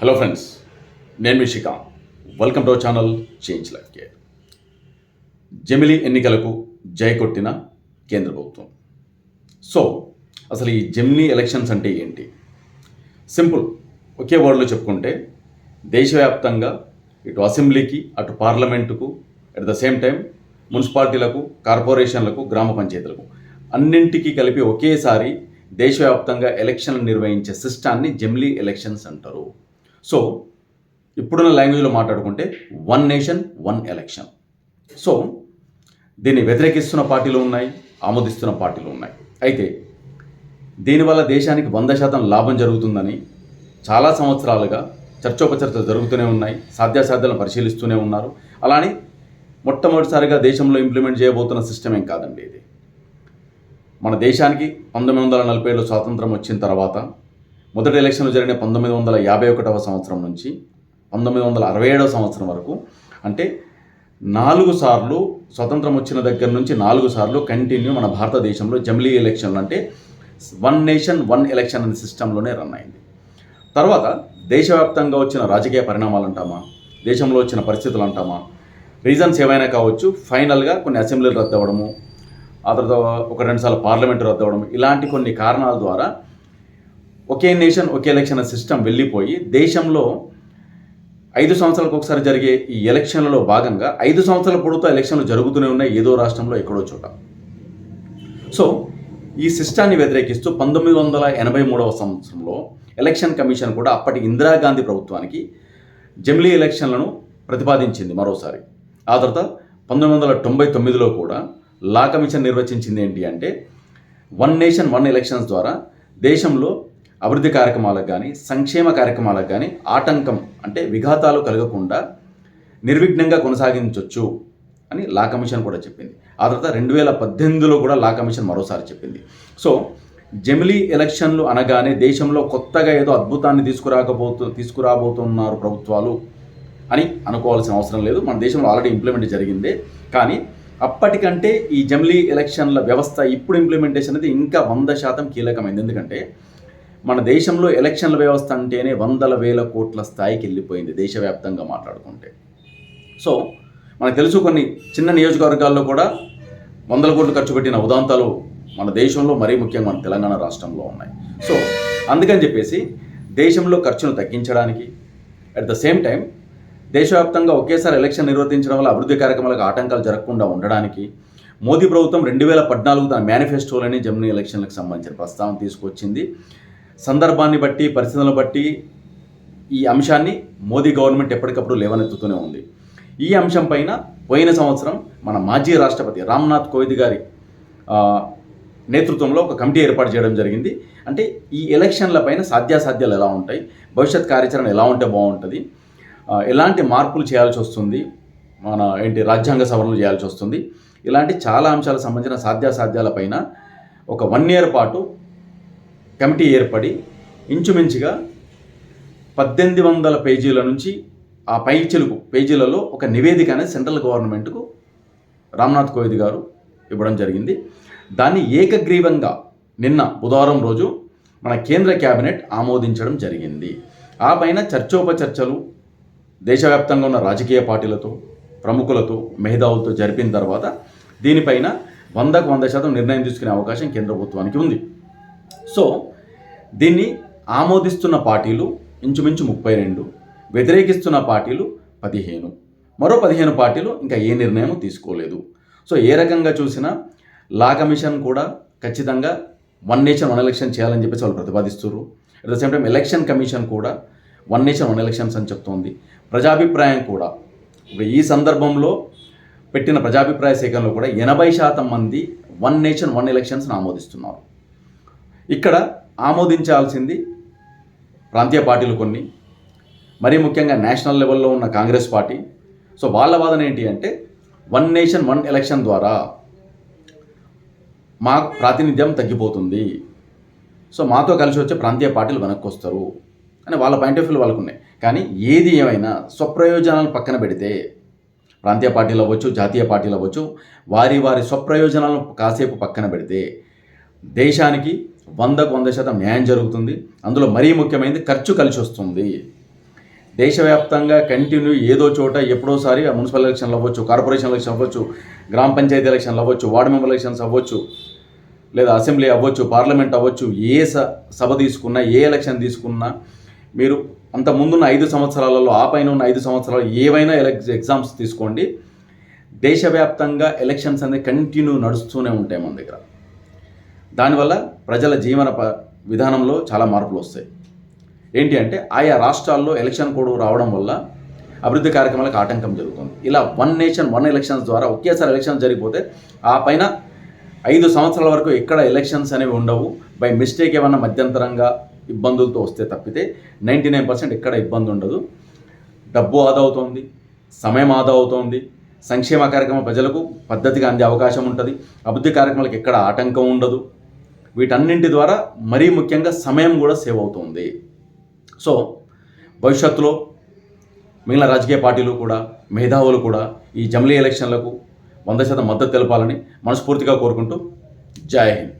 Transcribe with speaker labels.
Speaker 1: Hello friends నేను మీ Srikanth. Welcome to channel change life care జమిలీ ఎన్నికలకు జై కొట్టిన కేంద్ర ప్రభుత్వం. సో అసలు ఈ జమినీ ఎలక్షన్స్ అంటే ఏంటి? సింపుల్ ఒకే వర్డ్లో చెప్పుకుంటే దేశవ్యాప్తంగా ఇటు అసెంబ్లీకి అటు పార్లమెంటుకు అట్ ద సేమ్ టైం మున్సిపాలిటీలకు కార్పొరేషన్లకు గ్రామ పంచాయతీలకు అన్నింటికీ కలిపి ఒకేసారి దేశవ్యాప్తంగా ఎలక్షన్లు నిర్వహించే సిస్టాన్ని జెమిలీ ఎలక్షన్స్ అంటారు. సో ఇప్పుడున్న లాంగ్వేజ్లో మాట్లాడుకుంటే one nation one election so దీన్ని వ్యతిరేకిస్తున్న పార్టీలు ఉన్నాయి ఆమోదిస్తున్న పార్టీలు ఉన్నాయి. అయితే దీనివల్ల దేశానికి వంద శాతం లాభం జరుగుతుందని చాలా సంవత్సరాలుగా చర్చోపచర్చ జరుగుతూనే ఉన్నాయి సాధ్యాసాధ్యాలను పరిశీలిస్తూనే ఉన్నారు. అలానే మొట్టమొదటిసారిగా దేశంలో ఇంప్లిమెంట్ చేయబోతున్న సిస్టమ్ ఏం కాదండి ఇది. మన దేశానికి పంతొమ్మిది వందల నలభై ఏడులో స్వాతంత్రం వచ్చిన తర్వాత మొదటి ఎలక్షన్లు జరిగిన పంతొమ్మిది వందల యాభై ఒకటవ సంవత్సరం నుంచి పంతొమ్మిది వందల అరవై ఏడవ సంవత్సరం వరకు అంటే నాలుగు సార్లు స్వతంత్రం వచ్చిన దగ్గర నుంచి నాలుగు సార్లు కంటిన్యూ మన భారతదేశంలో జమిలీ ఎలక్షన్లు అంటే వన్ నేషన్ వన్ ఎలక్షన్ అనే సిస్టంలోనే రన్ అయింది. తర్వాత దేశవ్యాప్తంగా వచ్చిన రాజకీయ పరిణామాలు అంటామా? దేశంలో వచ్చిన పరిస్థితులు అంటామా? రీజన్స్ ఏవైనా కావచ్చు ఫైనల్గా కొన్ని అసెంబ్లీలు రద్దు అవ్వడము ఆ తర్వాత ఒక రెండుసార్లు పార్లమెంటు రద్దు అవ్వడం ఇలాంటి కొన్ని కారణాల ద్వారా ఒకే నేషన్ ఒకే ఎలక్షన్ సిస్టమ్ వెళ్ళిపోయి దేశంలో ఐదు సంవత్సరాలకు ఒకసారి జరిగే ఈ ఎలక్షన్లలో భాగంగా ఐదు సంవత్సరాల పొడుగుతో ఎలక్షన్లు జరుగుతూనే ఉన్నాయి ఏదో రాష్ట్రంలో ఎక్కడో చోట. సో ఈ సిస్టాన్ని వ్యతిరేకిస్తూ పంతొమ్మిది వందల ఎనభై మూడవ సంవత్సరంలో ఎలక్షన్ కమిషన్ కూడా అప్పటి ఇందిరాగాంధీ ప్రభుత్వానికి జమిలీ ఎలక్షన్లను ప్రతిపాదించింది మరోసారి. ఆ తర్వాత పంతొమ్మిది వందల తొంభై తొమ్మిదిలో కూడా లా కమిషన్ నిర్వచించింది ఏంటి అంటే వన్ నేషన్ వన్ ఎలక్షన్స్ ద్వారా దేశంలో అభివృద్ధి కార్యక్రమాలకు కానీ సంక్షేమ కార్యక్రమాలకు కానీ ఆటంకం అంటే విఘాతాలు కలగకుండా నిర్విఘ్నంగా కొనసాగించవచ్చు అని లా కమిషన్ కూడా చెప్పింది. ఆ తర్వాత రెండు వేల పద్దెనిమిదిలో కూడా లా కమిషన్ మరోసారి చెప్పింది. సో జమిలీ ఎలక్షన్లు అనగానే దేశంలో కొత్తగా ఏదో అద్భుతాన్ని తీసుకురాకపోతు తీసుకురాబోతున్నారు ప్రభుత్వాలు అని అనుకోవాల్సిన అవసరం లేదు. మన దేశంలో ఆల్రెడీ ఇంప్లిమెంట్ జరిగిందే. కానీ అప్పటికంటే ఈ జమిలీ ఎలక్షన్ల వ్యవస్థ ఇప్పుడు ఇంప్లిమెంటేషన్ అనేది ఇంకా వంద శాతం కీలకమైంది. ఎందుకంటే మన దేశంలో ఎలక్షన్ల వ్యవస్థ అంటేనే వందల వేల కోట్ల స్థాయికి వెళ్ళిపోయింది దేశవ్యాప్తంగా మాట్లాడుకుంటే. సో మనకు తెలుసు కొన్ని చిన్న నియోజకవర్గాల్లో కూడా వందల కోట్లు ఖర్చు పెట్టిన ఉదాంతాలు మన దేశంలో మరీ ముఖ్యంగా మన తెలంగాణ రాష్ట్రంలో ఉన్నాయి. సో అందుకని చెప్పేసి దేశంలో ఖర్చును తగ్గించడానికి అట్ ద సేమ్ టైం దేశవ్యాప్తంగా ఒకేసారి ఎలక్షన్ నిర్వర్తించడం వల్ల అభివృద్ధి కార్యక్రమాలకు ఆటంకాలు జరగకుండా ఉండడానికి మోదీ ప్రభుత్వం రెండు వేల పద్నాలుగు తన మేనిఫెస్టోలని జమినీ ఎలక్షన్లకు సంబంధించిన ప్రస్తావన తీసుకొచ్చింది. సందర్భాన్ని బట్టి పరిస్థితులను బట్టి ఈ అంశాన్ని మోదీ గవర్నమెంట్ ఎప్పటికప్పుడు లేవనెత్తుతూనే ఉంది. ఈ అంశం పైన పోయిన సంవత్సరం మన మాజీ రాష్ట్రపతి రామ్నాథ్ కోవింద్ గారి నేతృత్వంలో ఒక కమిటీ ఏర్పాటు చేయడం జరిగింది. అంటే ఈ ఎలక్షన్ల పైన సాధ్యాసాధ్యాలు ఎలా ఉంటాయి? భవిష్యత్ కార్యాచరణ ఎలా ఉంటే బాగుంటుంది? ఎలాంటి మార్పులు చేయాల్సి వస్తుంది? మన ఏంటి రాజ్యాంగ సవరణలు చేయాల్సి వస్తుంది? ఇలాంటి చాలా అంశాలకు సంబంధించిన సాధ్యాసాధ్యాలపైన ఒక వన్ ఇయర్ పాటు కమిటీ ఏర్పడి ఇంచుమించుగా పద్దెనిమిది వందల పేజీల నుంచి ఆ పై చెలుపు పేజీలలో ఒక నివేదిక అనేది సెంట్రల్ గవర్నమెంట్కు రామ్నాథ్ కోవింద్ గారు ఇవ్వడం జరిగింది. దాన్ని ఏకగ్రీవంగా నిన్న బుధవారం రోజు మన కేంద్ర కేబినెట్ ఆమోదించడం జరిగింది. ఆ పైన చర్చోపచర్చలు దేశవ్యాప్తంగా ఉన్న రాజకీయ పార్టీలతో ప్రముఖులతో మేధావులతో జరిపిన తర్వాత దీనిపైన వందకు వంద శాతం నిర్ణయం తీసుకునే అవకాశం కేంద్ర ప్రభుత్వానికి ఉంది. సో దీన్ని ఆమోదిస్తున్న పార్టీలు ఇంచుమించు ముప్పై రెండు వ్యతిరేకిస్తున్న పార్టీలు పదిహేను. మరో పదిహేను పార్టీలు ఇంకా ఏ నిర్ణయం తీసుకోలేదు. సో ఏ రకంగా చూసినా లా కమిషన్ కూడా ఖచ్చితంగా వన్ నేషన్ వన్ ఎలక్షన్ చేయాలని చెప్పేసి వాళ్ళు ప్రతిపాదిస్తున్నారు at the same time election commission కూడా వన్ నేషన్ వన్ ఎలక్షన్స్ అని చెప్తోంది. ప్రజాభిప్రాయం కూడా. ఇప్పుడు ఈ సందర్భంలో పెట్టిన ప్రజాభిప్రాయ సేకరణలో కూడా ఎనభై శాతం మంది వన్ నేషన్ వన్ ఎలక్షన్స్ని ఆమోదిస్తున్నారు. ఇక్కడ ఆమోదించాల్సింది ప్రాంతీయ పార్టీలు కొన్ని మరీ ముఖ్యంగా నేషనల్ లెవెల్లో ఉన్న కాంగ్రెస్ పార్టీ. సో వాళ్ళ వాదన ఏంటి అంటే వన్ నేషన్ వన్ ఎలక్షన్ ద్వారా మా ప్రాతినిధ్యం తగ్గిపోతుంది. సో మాతో కలిసి వచ్చే ప్రాంతీయ పార్టీలు వెనక్కి వస్తారు అని వాళ్ళ పాయింట్ ఆఫ్ వ్యూ వాళ్ళకు ఉన్నాయి. కానీ ఏది ఏమైనా స్వప్రయోజనాలు పక్కన పెడితే ప్రాంతీయ పార్టీలు అవ్వచ్చు జాతీయ పార్టీలు అవ్వచ్చు వారి వారి స్వప్రయోజనాలను కాసేపు పక్కన పెడితే దేశానికి వందకు వంద శాతం న్యాయం జరుగుతుంది. అందులో మరీ ముఖ్యమైనది ఖర్చు కలిసి వస్తుంది. దేశవ్యాప్తంగా కంటిన్యూ ఏదో చోట ఎప్పుడోసారి ఆ మున్సిపల్ ఎలక్షన్లు అవ్వచ్చు కార్పొరేషన్ ఎలక్షన్ అవ్వచ్చు గ్రామ పంచాయతీ ఎలక్షన్లు అవ్వచ్చు వార్డు మెంబర్ ఎలక్షన్స్ అవ్వచ్చు లేదా అసెంబ్లీ అవ్వచ్చు పార్లమెంట్ అవ్వచ్చు ఏ స సభ తీసుకున్నా ఏ ఎలక్షన్ తీసుకున్నా మీరు అంత ముందున్న ఐదు సంవత్సరాలలో ఆ పైన ఉన్న ఐదు సంవత్సరాలు ఏవైనా ఎలక్ ఎగ్జామ్స్ తీసుకోండి. దేశవ్యాప్తంగా ఎలక్షన్స్ అనేది కంటిన్యూ నడుస్తూనే ఉంటాయి మన దగ్గర. దానివల్ల ప్రజల జీవన ప విధానంలో చాలా మార్పులు వస్తాయి. ఏంటి అంటే ఆయా రాష్ట్రాల్లో ఎలక్షన్ కోడ్ రావడం వల్ల అభివృద్ధి కార్యక్రమాలకు ఆటంకం జరుగుతుంది. ఇలా వన్ నేషన్ వన్ ఎలక్షన్స్ ద్వారా ఒకేసారి ఎలక్షన్స్ జరిగిపోతే ఆ పైన ఐదు సంవత్సరాల వరకు ఎక్కడ ఎలక్షన్స్ అనేవి ఉండవు. బై మిస్టేక్ ఏమన్నా మధ్యంతరంగా ఇబ్బందులతో వస్తే తప్పితే నైంటీ నైన్ పర్సెంట్ ఎక్కడ ఇబ్బంది ఉండదు. డబ్బు ఆదా అవుతోంది సమయం ఆదా అవుతోంది. సంక్షేమ కార్యక్రమం ప్రజలకు పద్ధతిగా అందే అవకాశం ఉంటుంది. అభివృద్ధి కార్యక్రమాలకు ఎక్కడ ఆటంకం ఉండదు. వీటన్నింటి ద్వారా మరీ ముఖ్యంగా సమయం కూడా సేవ్ అవుతుంది. సో భవిష్యత్తులో మిగిలిన రాజకీయ పార్టీలు కూడా మేధావులు కూడా ఈ జమిలీ ఎలక్షన్లకు వంద శాతం మద్దతు తెలపాలని మనస్ఫూర్తిగా కోరుకుంటూ జై హింద్.